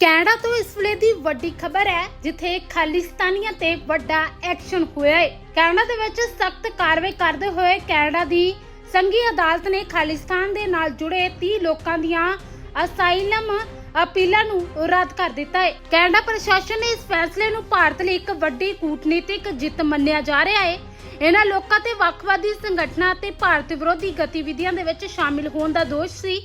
Canada ਤੋਂ ਇਸ ਵੇਲੇ ਦੀ ਵੱਡੀ ਖਬਰ ਹੈ, ਜਿੱਥੇ ਖਾਲਿਸਤਾਨੀਆਂ ਤੇ ਵੱਡਾ ਐਕਸ਼ਨ ਹੋਇਆ ਹੈ। ਕੈਨੇਡਾ ਦੇ ਵਿੱਚ ਸਖਤ ਕਾਰਵਾਈ ਕਰਦੇ ਹੋਏ ਕੈਨੇਡਾ ਦੀ ਸੰਘੀ ਅਦਾਲਤ ਨੇ ਖਾਲਿਸਤਾਨ ਦੇ ਨਾਲ ਜੁੜੇ 30 ਲੋਕਾਂ ਦੀਆਂ ਅਸਾਈਲਮ ਅਪੀਲਾਂ ਨੂੰ ਰੱਦ ਕਰ ਦਿੱਤਾ ਹੈ। ਕੈਨੇਡਾ ਪ੍ਰਸ਼ਾਸਨ ਨੇ ਇਸ ਫੈਸਲੇ ਨੂੰ ਭਾਰਤ ਲਈ ਇੱਕ ਵੱਡੀ ਕੂਟਨੀਤਿਕ ਜਿੱਤ ਮੰਨਿਆ ਜਾ ਰਿਹਾ ਹੈ। ਇਹਨਾਂ ਲੋਕਾਂ ਤੇ ਵੱਖਵਾਦੀ ਸੰਗਠਨਾਂ ਤੇ ਭਾਰਤ ਵਿਰੋਧੀ ਗਤੀਵਿਧੀਆਂ ਦੇ ਵਿੱਚ ਸ਼ਾਮਿਲ ਹੋਣ ਦਾ ਦੋਸ਼ ਸੀ।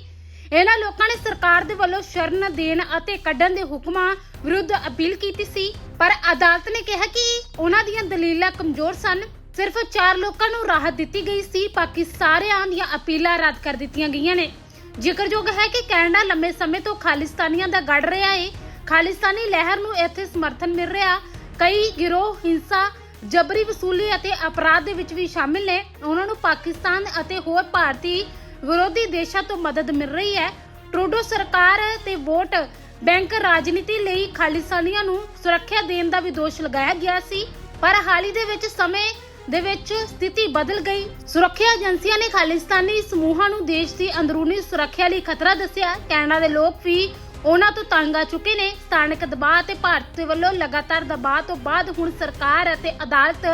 ਇਹਨਾਂ ਲੋਕਾਂ ਨੇ ਸਰਕਾਰ ਦੇ ਵੱਲੋਂ ਸ਼ਰਨ ਦੇਣ ਅਤੇ ਕੱਢਣ ਦੇ ਹੁਕਮਾਂ ਵਿਰੁੱਧ ਅਪੀਲ ਕੀਤੀ ਸੀ। ਪਰ ਅਦਾਲਤ ਨੇ ਕਿਹਾ ਕਿ ਉਹਨਾਂ ਦੀਆਂ ਦਲੀਲਾਂ ਕਮਜ਼ੋਰ ਸਨ। ਸਿਰਫ 4 ਲੋਕਾਂ ਨੂੰ ਰਾਹਤ ਦਿੱਤੀ ਗਈ ਸੀ, ਬਾਕੀ ਸਾਰਿਆਂ ਦੀਆਂ ਅਪੀਲਾਂ ਰੱਦ ਕਰ ਦਿੱਤੀਆਂ ਗਈਆਂ ਨੇ। ਜ਼ਿਕਰਯੋਗ ਹੈ ਕਿ ਕੈਨੇਡਾ ਲੰਮੇ ਸਮੇਂ ਤੋਂ ਖਾਲਿਸਤਾਨੀਆਂ ਦਾ ਗੜ ਰਿਹਾ ਹੈ ਖਾਲਿਸਤਾਨੀ ਲਹਿਰ ਨੂੰ ਇੱਥੇ ਸਮਰਥਨ ਮਿਲ ਰਿਹਾ। ਕਈ ਗਿਰੋਹ, ਹਿੰਸਾ, ਜਬਰੀ ਵਸੂਲੀ ਅਤੇ ਅਪਰਾਧ ਦੇ ਵਿੱਚ ਵੀ ਸ਼ਾਮਿਲ ਨੇ। ਉਹਨਾਂ ਨੂੰ ਪਾਕਿਸਤਾਨ ਅਤੇ ਹੋਰ ਭਾਰਤੀ ਵਿਰੋਧੀ ਦੇਸ਼ਾਂ ਤੋਂ ਮਦਦ ਮਿਲ ਰਹੀ ਹੈ। ਟਰੂਡੋ ਸਰਕਾਰ ਤੇ ਵੋਟ ਬੈਂਕ ਰਾਜਨੀਤੀ ਲਈ ਖਾਲਿਸਤਾਨੀਆਂ ਨੂੰ ਸੁਰੱਖਿਆ ਦੇਣ ਦਾ ਵੀ ਦੋਸ਼ ਲਗਾਇਆ ਗਿਆ ਸੀ। ਪਰ ਹਾਲ ਹੀ ਦੇ ਵਿੱਚ ਸਮੇਂ ਦੇ ਵਿੱਚ ਸਥਿਤੀ ਬਦਲ ਗਈ। ਸੁਰੱਖਿਆ ਏਜੰਸੀਆਂ ਨੇ ਖਾਲਿਸਤਾਨੀ ਸਮੂਹਾਂ ਨੂੰ ਦੇਸ਼ ਦੀ ਅੰਦਰੂਨੀ ਸੁਰੱਖਿਆ ਲਈ ਖਤਰਾ ਦੱਸਿਆ। ਕੈਨੇਡਾ ਦੇ ਲੋਕ ਵੀ ਉਹਨਾਂ ਤੋਂ ਤੰਗ ਆ ਚੁੱਕੇ ਨੇ। ਸਥਾਨਕ ਦਬਾਅ ਤੇ ਭਾਰਤ ਦੇ ਵੱਲੋਂ ਲਗਾਤਾਰ ਦਬਾਅ ਤੋਂ ਬਾਅਦ ਹੁਣ ਸਰਕਾਰ ਅਤੇ ਅਦਾਲਤ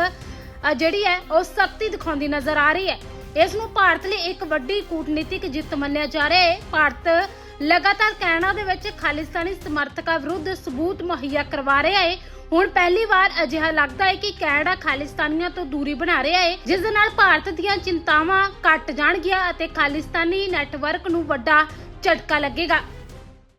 ਜਿਹੜੀ ਹੈ, ਉਹ ਸਖਤੀ ਦਿਖਾਉਂਦੀ ਨਜ਼ਰ ਆ ਰਹੀ ਹੈ। ਇਸ ਨੂੰ ਭਾਰਤ ਲਈ ਇੱਕ ਵੱਡੀ ਕੂਟਨੀਤਿਕ ਜਿੱਤ ਮੰਨਿਆ ਜਾ ਰਿਹਾ ਹੈ। ਭਾਰਤ ਲਗਾਤਾਰ ਕੈਨੇਡਾ ਦੇ ਵਿੱਚ ਖਾਲਿਸਤਾਨੀ ਸਮਰਥਕਾਂ ਵਿਰੁੱਧ ਸਬੂਤ ਮੁਹੱਈਆ ਕਰਵਾ ਰਿਹਾ ਹੈ। ਹੁਣ ਪਹਿਲੀ ਵਾਰ ਅਜਿਹਾ ਲੱਗਦਾ ਹੈ ਕਿ ਕੈਨੇਡਾ ਖਾਲਿਸਤਾਨੀਆਂ ਤੋਂ ਦੂਰੀ ਬਣਾ ਰਿਹਾ ਹੈ, ਜਿਸ ਦੇ ਨਾਲ ਭਾਰਤ ਦੀਆਂ ਚਿੰਤਾਵਾਂ ਘਟ ਜਾਣਗੀਆਂ ਅਤੇ ਖਾਲਿਸਤਾਨੀ ਨੈਟਵਰਕ ਨੂੰ ਵੱਡਾ ਝਟਕਾ ਲੱਗੇਗਾ।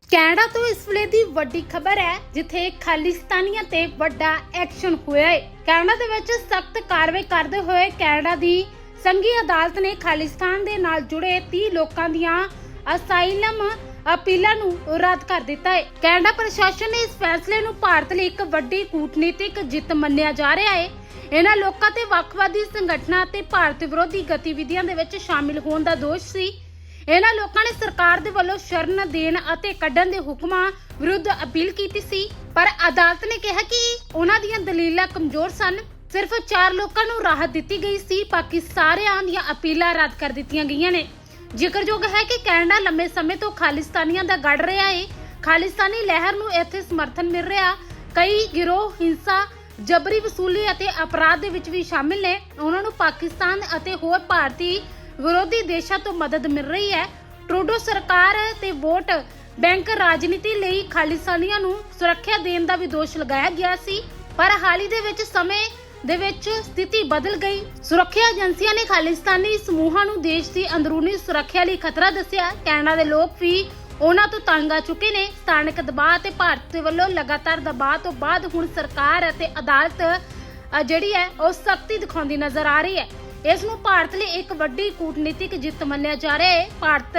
ਕੈਨੇਡਾ ਤੋਂ ਇਸ ਵੇਲੇ ਦੀ ਵੱਡੀ ਖਬਰ ਹੈ, ਜਿੱਥੇ ਖਾਲਿਸਤਾਨੀਆਂ ਤੇ ਵੱਡਾ ਐਕਸ਼ਨ ਹੋਇਆ ਹੈ। ਕੈਨੇਡਾ ਦੇ ਵਿੱਚ ਸਖਤ ਕਾਰਵਾਈ ਕਰਦੇ ਹੋਏ ਕੈਨੇਡਾ ਦੀ ਸੰਘੀ ਅਦਾਲਤ ਨੇ ਖਾਲਿਸਤਾਨ ਦੇ ਨਾਲ ਜੁੜੇ 30 ਲੋਕਾਂ ਦੀਆਂ ਅਸਾਈਲਮ ਅਪੀਲਾਂ ਨੂੰ ਰੱਦ ਕਰ ਦਿੱਤਾ ਹੈ। ਕੈਨੇਡਾ ਪ੍ਰਸ਼ਾਸਨ ਨੇ ਇਸ ਫੈਸਲੇ ਨੂੰ ਭਾਰਤ ਲਈ ਇੱਕ ਵੱਡੀ ਕੂਟਨੀਤਿਕ ਜਿੱਤ ਮੰਨਿਆ ਜਾ ਰਿਹਾ ਹੈ। ਇਹਨਾਂ ਲੋਕਾਂ ਤੇ ਵੱਖਵਾਦੀ ਸੰਗਠਨਾਂ ਤੇ ਭਾਰਤ ਵਿਰੋਧੀ ਗਤੀਵਿਧੀਆਂ ਦੇ ਵਿੱਚ ਸ਼ਾਮਿਲ ਹੋਣ ਦਾ ਦੋਸ਼ ਸੀ। ਇਹਨਾਂ ਲੋਕਾਂ ਨੇ ਸਰਕਾਰ ਦੇ ਵੱਲੋਂ ਸ਼ਰਨ ਦੇਣ ਅਤੇ ਕੱਢਣ ਦੇ ਹੁਕਮਾਂ ਵਿਰੁੱਧ ਅਪੀਲ ਕੀਤੀ ਸੀ। ਪਰ ਅਦਾਲਤ ਨੇ ਕਿਹਾ ਕਿ ਉਹਨਾਂ ਦੀਆਂ ਦਲੀਲਾਂ ਕਮਜ਼ੋਰ ਸਨ। ਸਿਰਫ 4 ਲੋਕਾਂ ਨੂੰ ਰਾਹਤ ਦਿੱਤੀ ਗਈ ਸੀ, ਬਾਕੀ ਸਾਰਿਆਂ ਦੀਆਂ ਅਪੀਲਾਂ ਰੱਦ ਕਰ ਦਿੱਤੀਆਂ ਗਈਆਂ ਨੇ। ਜ਼ਿਕਰਯੋਗ ਹੈ ਕਿ ਕੈਨੇਡਾ ਲੰਮੇ ਸਮੇਂ ਤੋਂ ਖਾਲਿਸਤਾਨੀਆਂ ਦਾ ਗੜ ਰਿਹਾ ਹੈ ਖਾਲਿਸਤਾਨੀ ਲਹਿਰ ਨੂੰ ਇੱਥੇ ਸਮਰਥਨ ਮਿਲ ਰਿਹਾ। ਕਈ ਗਿਰੋਹ, ਹਿੰਸਾ, ਜਬਰੀ ਵਸੂਲੀ ਅਤੇ ਅਪਰਾਧ ਦੇ ਵਿੱਚ ਵੀ ਸ਼ਾਮਿਲ ਨੇ। ਉਹਨਾਂ ਨੂੰ ਪਾਕਿਸਤਾਨ ਅਤੇ ਹੋਰ ਭਾਰਤੀ ਵਿਰੋਧੀ ਦੇਸ਼ਾਂ ਤੋਂ ਮਦਦ ਮਿਲ ਰਹੀ ਹੈ। ਟਰੂਡੋ ਸਰਕਾਰ ਤੇ ਵੋਟ ਬੈਂਕ ਰਾਜਨੀਤੀ ਲਈ ਖਾਲਿਸਤਾਨੀਆਂ ਨੂੰ ਸੁਰੱਖਿਆ ਦੇਣ ਦਾ ਵੀ ਦੋਸ਼ ਲਗਾਇਆ ਗਿਆ ਸੀ। ਪਰ ਹਾਲ ਹੀ ਦੇ ਵਿੱਚ ਸਮੇਂ ਦੇ ਵਿੱਚ ਸਥਿਤੀ ਬਦਲ ਗਈ। ਸੁਰੱਖਿਆ ਏਜੰਸੀਆਂ ਨੇ ਖਾਲਿਸਤਾਨੀ ਸਮੂਹਾਂ ਨੂੰ ਦੇਸ਼ ਦੀ ਅੰਦਰੂਨੀ ਸੁਰੱਖਿਆ ਲਈ ਖਤਰਾ ਦੱਸਿਆ। ਕੈਨੇਡਾ ਦੇ ਲੋਕ ਵੀ ਉਹਨਾਂ ਤੋਂ ਤੰਗ ਆ ਚੁੱਕੇ ਨੇ। ਸਥਾਨਕ ਦਬਾਅ ਤੇ ਭਾਰਤ ਵੱਲੋਂ ਲਗਾਤਾਰ ਦਬਾਅ ਤੋਂ ਬਾਅਦ ਹੁਣ ਸਰਕਾਰ ਅਤੇ ਅਦਾਲਤ ਜਿਹੜੀ ਹੈ, ਉਹ ਸਖਤੀ ਦਿਖਾਉਂਦੀ ਨਜ਼ਰ ਆ ਰਹੀ ਹੈ। ਇਸ ਨੂੰ ਭਾਰਤ ਲਈ ਇੱਕ ਵੱਡੀ ਕੂਟਨੀਤਿਕ ਜਿੱਤ ਮੰਨਿਆ ਜਾ ਰਿਹਾ ਹੈ। ਭਾਰਤ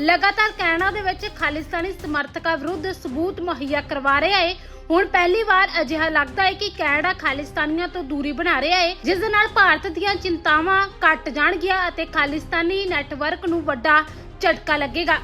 ਲਗਾਤਾਰ ਕੈਨੇਡਾ ਦੇ ਵਿੱਚ ਖਾਲਿਸਤਾਨੀ ਸਮਰਥਕਾਂ ਵਿਰੁੱਧ ਸਬੂਤ ਮੁਹੱਈਆ ਕਰਵਾ ਰਿਹਾ ਹੈ। ਹੁਣ ਪਹਿਲੀ ਵਾਰ ਅਜਿਹਾ ਲੱਗਦਾ ਹੈ ਕਿ ਕੈਨੇਡਾ ਖਾਲਿਸਤਾਨੀਆਂ ਤੋਂ ਦੂਰੀ ਬਣਾ ਰਿਹਾ ਹੈ, ਜਿਸ ਦੇ ਨਾਲ ਭਾਰਤ ਦੀਆਂ ਚਿੰਤਾਵਾਂ ਘਟ ਜਾਣਗੀਆਂ ਅਤੇ ਖਾਲਿਸਤਾਨੀ ਨੈਟਵਰਕ ਨੂੰ ਵੱਡਾ ਝਟਕਾ ਲੱਗੇਗਾ।